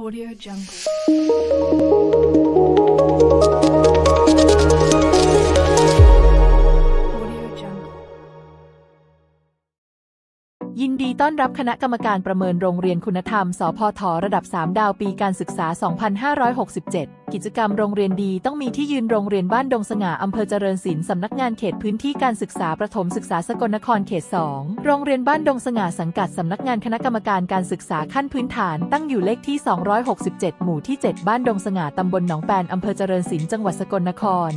Audio Jungle. ต้อนรับคณะกรรมการประเมินโรงเรียนคุณธรรม สพทระดับ 3 ดาวปีการศึกษา 2567 กิจกรรมโรงเรียนดีต้องมีที่ยืนโรงเรียนบ้านดงสง่าอำเภอเจริญศิลป์สำนักงานเขตพื้นที่การศึกษาประถมศึกษาสกลนครเขต 2 โรงเรียนบ้านดงสง่าสังกัดสำนักงานคณะกรรมการการศึกษาขั้นพื้นฐาน ตั้งอยู่เลขที่ 267 หมู่ที่ 7 บ้านดงสง่าตำบลหนองแปนอำเภอเจริญศิลป์จังหวัดสกลนคร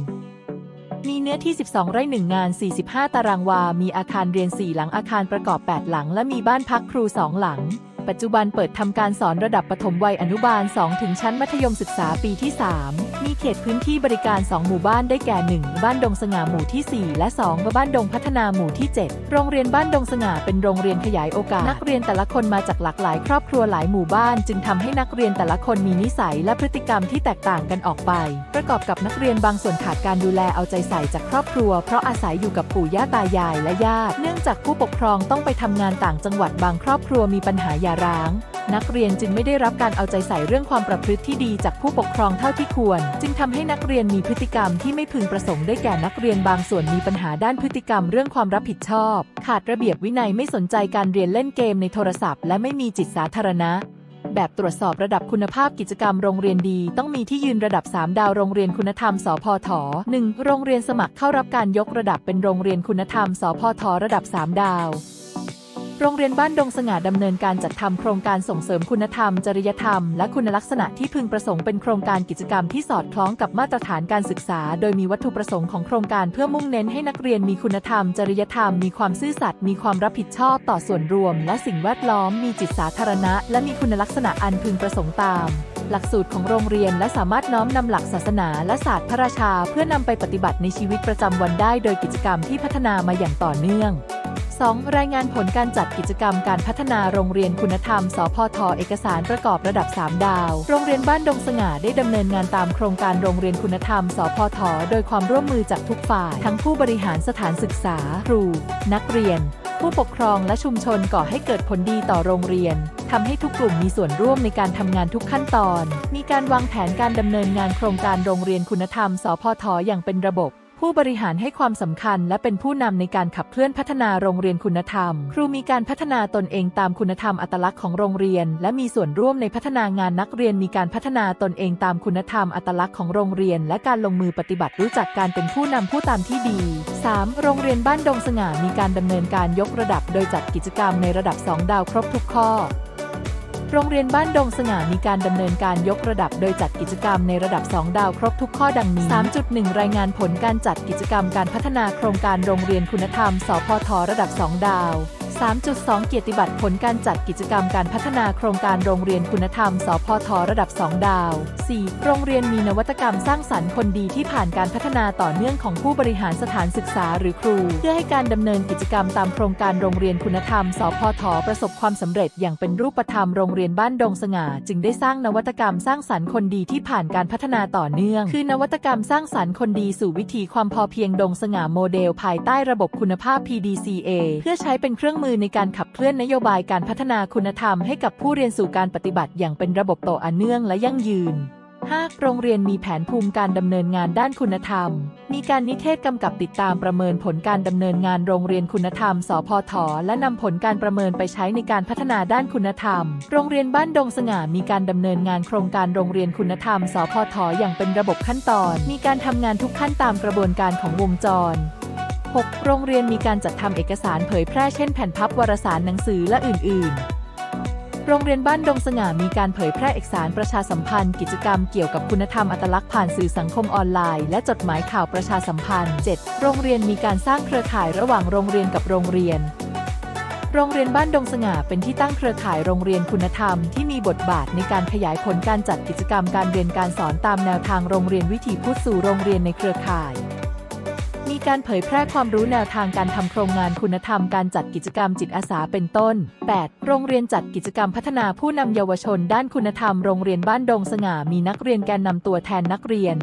มีเนื้อที่ 12 ไร่1งาน 45 ตารางวา มีอาคารเรียน 4 หลังอาคารประกอบ 8 หลัง และมีบ้านพักครู 2 หลัง ปัจจุบันเปิดทำการสอนระดับประถมวัยอนุบาล 2 ถึงชั้นมัธยมศึกษาปีที่ 3 มีเขตพื้นที่บริการ 2 หมู่บ้านได้แก่ 1 บ้านดงสง่าหมู่ที่ 4 และ 2 บ้านดงพัฒนาหมู่ที่ 7 โรงเรียนบ้านดงสง่าเป็นโรงเรียนขยายโอกาส นักเรียนแต่ละคนมาจากหลากหลาย ครอบครัวหลายหมู่บ้าน จึงทำให้นักเรียนแต่ละคนมีนิสัยและพฤติกรรมที่แตกต่างกันออกไป ประกอบกับนักเรียนบางส่วนขาดการดูแลเอาใจใส่จากครอบครัว เพราะอาศัยอยู่กับปู่ย่าตายายและญาติเนื่องจากผู้ปกครองต้องไปทำงานต่างจังหวัดบางครอบครัวมีปัญหาหย่าร้าง นักเรียนจึงไม่ได้รับการเอาใจใส่เรื่องความประพฤติที่ดีจากผู้ปกครองเท่าที่ควร จึงทำให้นักเรียนมีพฤติกรรมที่ไม่พึงประสงค์ได้แก่นักเรียนบางส่วนมีปัญหาด้านพฤติกรรมเรื่องความรับผิดชอบ ขาดระเบียบวินัยไม่สนใจการเรียนเล่นเกมในโทรศัพท์และไม่มีจิตสาธารณะแบบตรวจสอบระดับคุณภาพกิจกรรมโรงเรียนดี ต้องมีที่ยืนระดับ 3 ดาวโรงเรียนคุณธรรม สพท 1. โรงเรียนสมัครเข้ารับการยกระดับเป็นโรงเรียนคุณธรรม สพท ระดับ 3 ดาว โรงเรียนบ้านดงสง่าดำเนินการจัดทำโครงการส่งเสริมคุณธรรม จริยธรรม และคุณลักษณะที่พึงประสงค์เป็นโครงการกิจกรรมที่สอดคล้องกับมาตรฐานการศึกษา โดยมีวัตถุประสงค์ของโครงการเพื่อมุ่งเน้นให้นักเรียนมีคุณธรรม จริยธรรม มีความซื่อสัตย์มีความรับผิดชอบต่อส่วนรวม และสิ่งแวดล้อม มีจิตสาธารณะ และมีคุณลักษณะอันพึงประสงค์ตามหลักสูตรของโรงเรียนและสามารถน้อมนำหลักศาสนาและศาสตร์พระราชา เพื่อนำไปปฏิบัติในชีวิตประจำวันได้โดยกิจกรรมที่พัฒนามาอย่างต่อเนื่อง 2. รายงานผลการจัดกิจกรรมการพัฒนาโรงเรียนคุณธรรม สพทเอกสารประกอบระดับ 3 ดาว โรงเรียนบ้านดงสง่าได้ดำเนินงานตามโครงการโรงเรียนคุณธรรม สพทโดยความร่วมมือจากทุกฝ่าย ทั้งผู้บริหารสถานศึกษา ครู นักเรียน ผู้ปกครองและชุมชนก่อให้เกิดผลดีต่อโรงเรียนทำให้ทุกกลุ่มมีส่วนร่วมในการทำงานทุกขั้นตอน มีการวางแผนการดำเนินงานโครงการโรงเรียนคุณธรรม สพทอย่างเป็นระบบ ผู้บริหารให้ความสำคัญและเป็นผู้นำในการขับเคลื่อนพัฒนาโรงเรียนคุณธรรม ครูมีการพัฒนาตนเองตามคุณธรรมอัตลักษณ์ของโรงเรียน และมีส่วนร่วมในพัฒนางานนักเรียนมีการพัฒนาตนเองตามคุณธรรมอัตลักษณ์ของโรงเรียน และการลงมือปฏิบัติรู้จักการเป็นผู้นำผู้ตามที่ดี 3. โรงเรียนบ้านดงสง่ามีการดำเนินการยกระดับ โดยจัดกิจกรรมในระดับ 2 ดาวครบทุกข้อ โรงเรียนบ้านดงสง่ามีการดำเนินการยกระดับโดยจัดกิจกรรมในระดับ 2 ดาวครบทุกข้อดังนี้ 3.1 รายงานผลการจัดกิจกรรมการพัฒนาโครงการโรงเรียนคุณธรรม สพทระดับ 2 ดาว 3.2 เกียรติบัตรผลการจัดกิจกรรมการพัฒนาโครงการโรงเรียนคุณธรรม สพทระดับ 2 ดาว 4. โรงเรียนมีนวัตกรรมสร้างสรรค์คนดีที่ผ่านการพัฒนาต่อเนื่องของผู้บริหารสถานศึกษาหรือครู เพื่อให้การดำเนินกิจกรรมตามโครงการโรงเรียนคุณธรรม สพทประสบความสำเร็จอย่างเป็นรูปธรรมโรงเรียนบ้านดงสง่าจึงได้สร้างนวัตกรรมสร้างสรรค์คนดีที่ผ่านการพัฒนาต่อเนื่อง คือนวัตกรรมสร้างสรรค์คนดีสู่วิถีความพอเพียงดงสง่าโมเดล ภายใต้ระบบคุณภาพ PDCA เพื่อใช้เป็นเครื่องมือในการขับเคลื่อนนโยบายการพัฒนาคุณธรรมให้กับผู้เรียนสู่การปฏิบัติอย่างเป็นระบบโตอันเนื่องและยั่งยืน 5. โรงเรียนมีแผนภูมิการดำเนินงานด้านคุณธรรม มีการนิเทศกำกับติดตามประเมินผลการดำเนินงานโรงเรียนคุณธรรม สพท และนำผลการประเมินไปใช้ในการพัฒนาด้านคุณธรรม โรงเรียนบ้านดงสง่ามีการดำเนินงานโครงการโรงเรียนคุณธรรม สพท อย่างเป็นระบบขั้นตอน มีการทำงานทุกขั้นตามกระบวนการของวงจร 6. โรงเรียนมีการจัดทำเอกสารเผยแพร่เช่นแผ่นพับวารสารหนังสือและอื่น ๆ โรงเรียนบ้านดงสง่ามีการเผยแพร่เอกสารประชาสัมพันธ์ กิจกรรมเกี่ยวกับคุณธรรมอัตลักษณ์ผ่านสื่อสังคมออนไลน์และจดหมายข่าวประชาสัมพันธ์ 7. โรงเรียนมีการสร้างเครือข่ายระหว่างโรงเรียนกับโรงเรียนโรงเรียนบ้านดงสง่าเป็นที่ตั้งเครือข่ายโรงเรียนคุณธรรมที่มีบทบาทในการขยายผลการจัดกิจกรรมการเรียนการสอนตามแนวทางโรงเรียนวิถีพุทธสู่โรงเรียนในเครือข่าย การเผยแพร่ความรู้แนวทางการทำโครงงานคุณธรรมการจัดกิจกรรมจิตอาสาเป็นต้น 8. โรงเรียนจัดกิจกรรมพัฒนาผู้นำเยาวชนด้านคุณธรรม โรงเรียนบ้านดงสง่ามีนักเรียนแกนนำตัวแทนนักเรียน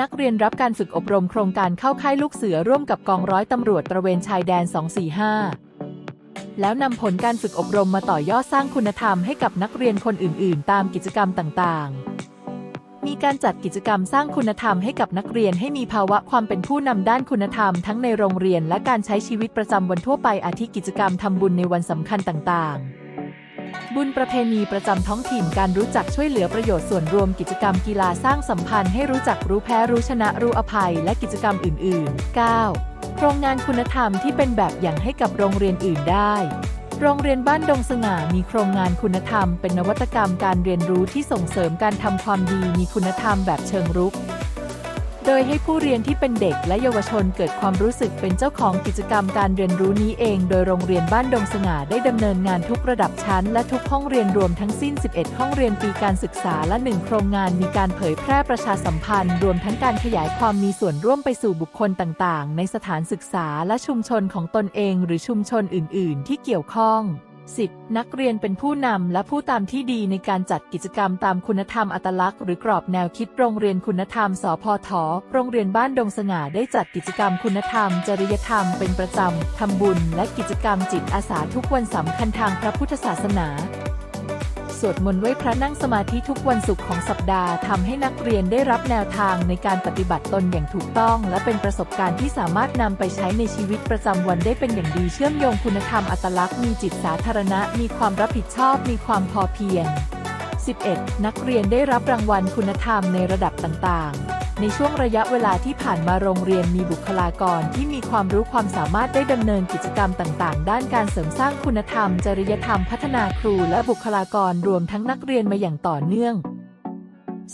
นักเรียนรับการฝึกอบรมโครงการเข้าค่ายลูกเสือร่วมกับกองร้อยตำรวจตระเวนชายแดน 245 แล้วนำผลการฝึกอบรมมาต่อยอดสร้างคุณธรรมให้กับนักเรียนคนอื่น ๆ ตามกิจกรรมต่าง ๆ มีการจัดกิจกรรมสร้างคุณธรรมให้กับนักเรียนให้มีภาวะความเป็นผู้นำด้านคุณธรรมทั้งในโรงเรียนและการใช้ชีวิตประจำวันทั่วไปอาทิกิจกรรมทำบุญในวันสำคัญต่างๆบุญประเพณีประจำท้องถิ่นการรู้จักช่วยเหลือประโยชน์ส่วนรวมกิจกรรมกีฬาสร้างสัมพันธ์ให้รู้จักรู้แพ้รู้ชนะรู้อภัยและกิจกรรมอื่น ๆ 9. โครงงานคุณธรรมที่เป็นแบบอย่างให้กับโรงเรียนอื่นได้ โรงเรียนบ้านดงสง่ามีโครงงานคุณธรรม เป็นนวัตกรรมการเรียนรู้ที่ส่งเสริมการทำความดีมีคุณธรรมแบบเชิงรุก ดยให้ผู้เรียนที่เป็นเด็กและเยาวชนเกิดความรู้สึกเป็นเจ้าของกิจกรรมการเรียนรู้นี้เอง โดยโรงเรียนบ้านดงสง่าได้ดำเนินงานทุกระดับชั้น และทุกห้องเรียนรวมทั้งสิ้น 11 ห้องเรียนปีการศึกษาและ 1 โครงงานมีการเผยแพร่ประชาสัมพันธ์ รวมทั้งการขยายความมีส่วนร่วมไปสู่บุคคลต่าง ๆ ในสถานศึกษาและชุมชนของตนเอง หรือชุมชนอื่น ๆ ที่เกี่ยวข้อง 10. นักเรียนเป็นผู้นำและผู้ตามที่ดีในการจัดกิจกรรมตามคุณธรรมอัตลักษณ์หรือกรอบแนวคิดโรงเรียนคุณธรรม สพท โรงเรียนบ้านดงสง่าได้จัดกิจกรรมคุณธรรม จริยธรรมเป็นประจำทำบุญ และกิจกรรมจิตอาสาทุกวันสำคัญทางพระพุทธศาสนา สวดมนต์ไหว้พระนั่งสมาธิทุกวันศุกร์ของสัปดาห์ทำให้นักเรียนได้รับแนวทางในการปฏิบัติตนอย่างถูกต้อง และเป็นประสบการณ์ที่สามารถนำไปใช้ในชีวิตประจำวันได้เป็นอย่างดีเชื่อมโยงคุณธรรมอัตลักษณ์มีจิตสาธารณะ มีความรับผิดชอบ มีความพอเพียง 11. นักเรียนได้รับรางวัลคุณธรรมในระดับต่างๆ ในช่วงระยะเวลาที่ผ่านมาโรงเรียนมีบุคลากรที่มีความรู้ความสามารถได้ดำเนินกิจกรรมต่างๆ ด้านการเสริมสร้างคุณธรรม จริยธรรมพัฒนาครูและบุคลากรรวมทั้งนักเรียนมาอย่างต่อเนื่อง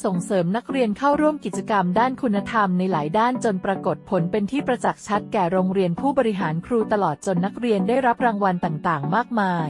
ส่งเสริมนักเรียนเข้าร่วมกิจกรรมด้านคุณธรรมในหลายด้านจนปรากฏผลเป็นที่ประจักษ์ชัดแก่โรงเรียนผู้บริหารครูตลอดจนนักเรียนได้รับรางวัลต่างๆ มากมาย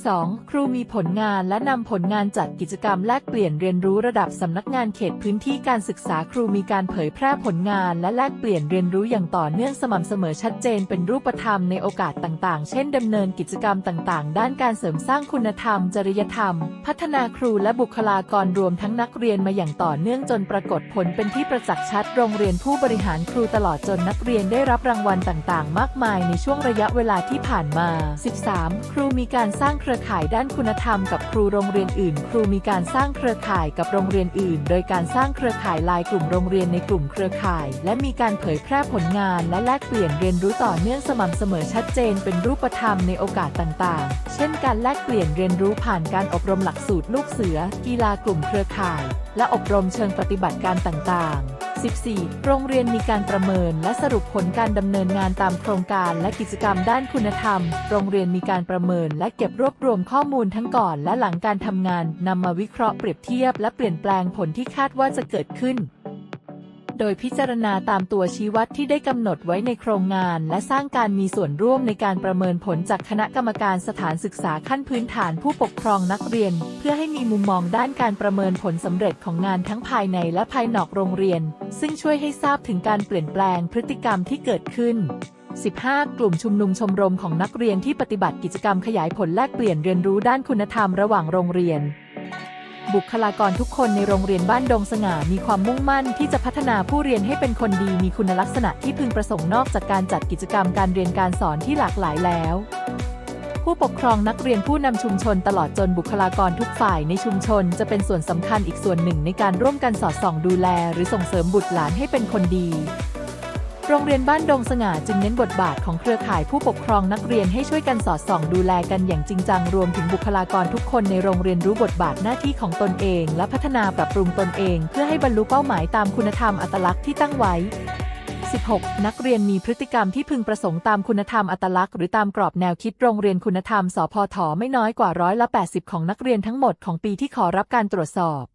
12. ครูมีผลงานและนำผลงานจัดกิจกรรมแลกเปลี่ยนเรียนรู้ระดับสำนักงานเขตพื้นที่การศึกษาครูมีการเผยแพร่ผลงานและแลกเปลี่ยนเรียนรู้อย่างต่อเนื่องสม่ำเสมอชัดเจนเป็นรูปธรรมในโอกาสต่างๆ เช่นดำเนินกิจกรรมต่างๆ ด้านการเสริมสร้างคุณธรรม จริยธรรม พัฒนาครูและบุคลากรรวมทั้งนักเรียนมาอย่างต่อเนื่องจนปรากฏผลเป็นที่ประจักษ์ชัด โรงเรียนผู้บริหารครูตลอดจนนักเรียนได้รับรางวัลต่างๆ มากมายในช่วงระยะเวลาที่ผ่านมา 13. ครูมีการสร้างเครือข่ายด้านคุณธรรมกับครูโรงเรียนอื่น ครูมีการสร้างเครือข่ายกับโรงเรียนอื่น โดยการสร้างเครือข่ายลายกลุ่มโรงเรียนในกลุ่มเครือข่าย และมีการเผยแพร่ผลงาน และแลกเปลี่ยนเรียนรู้ต่อเนื่องสม่ำเสมอชัดเจน เป็นรูปธรรมในโอกาสต่างๆ เช่น การแลกเปลี่ยนเรียนรู้ผ่านการอบรมหลักสูตรลูกเสือ กีฬากลุ่มเครือข่าย และอบรมเชิงปฏิบัติการต่างๆ 14. โรงเรียนมีการประเมินและสรุปผลการดำเนินงานตามโครงการและกิจกรรมด้านคุณธรรม โรงเรียนมีการประเมินและเก็บรวบรวมข้อมูลทั้งก่อนและหลังการทำงานนำมาวิเคราะห์เปรียบเทียบและเปลี่ยนแปลงผลที่คาดว่าจะเกิดขึ้น โดยพิจารณาตามตัวชี้วัดที่ได้กำหนดไว้ในโครงงาน และสร้างการมีส่วนร่วมในการประเมินผลจากคณะกรรมการสถานศึกษาขั้นพื้นฐานผู้ปกครองนักเรียน เพื่อให้มีมุมมองด้านการประเมินผลสำเร็จของงานทั้งภายในและภายนอกโรงเรียน ซึ่งช่วยให้ทราบถึงการเปลี่ยนแปลงพฤติกรรมที่เกิดขึ้น15 กลุ่มชุมนุมชมรมของนักเรียนที่ปฏิบัติกิจกรรมขยายผลแลกเปลี่ยนเรียนรู้ด้านคุณธรรมระหว่างโรงเรียน บุคลากรทุกคนในโรงเรียนบ้านดงสง่ามีความมุ่งมั่นที่จะพัฒนาผู้เรียนให้เป็นคนดีมีคุณลักษณะที่พึงประสงค์นอกจากการจัดกิจกรรมการเรียนการสอนที่หลากหลายแล้ว ผู้ปกครองนักเรียนผู้นำชุมชนตลอดจนบุคลากรทุกฝ่ายในชุมชนจะเป็นส่วนสำคัญอีกส่วนหนึ่งในการร่วมกันสอดส่องดูแล หรือส่งเสริมบุตรหลานให้เป็นคนดี โรงเรียนบ้านดงสง่าจึงเน้นบทบาทของเครือข่ายผู้ปกครองนักเรียนให้ช่วยกันสอดส่องดูแลกันอย่างจริงจังรวมถึงบุคลากรทุกคนในโรงเรียนรู้บทบาทหน้าที่ของตนเอง และพัฒนาปรับปรุงตนเอง เพื่อให้บรรลุเป้าหมายตามคุณธรรมอัตลักษณ์ที่ตั้งไว้ 16. นักเรียนมีพฤติกรรมที่พึงประสงค์ตามคุณธรรมอัตลักษณ์หรือตามกรอบแนวคิดโรงเรียนคุณธรรมสพทไม่น้อยกว่าร้อยละ80 ของนักเรียนทั้งหมดของปีที่ขอรับการตรวจสอบ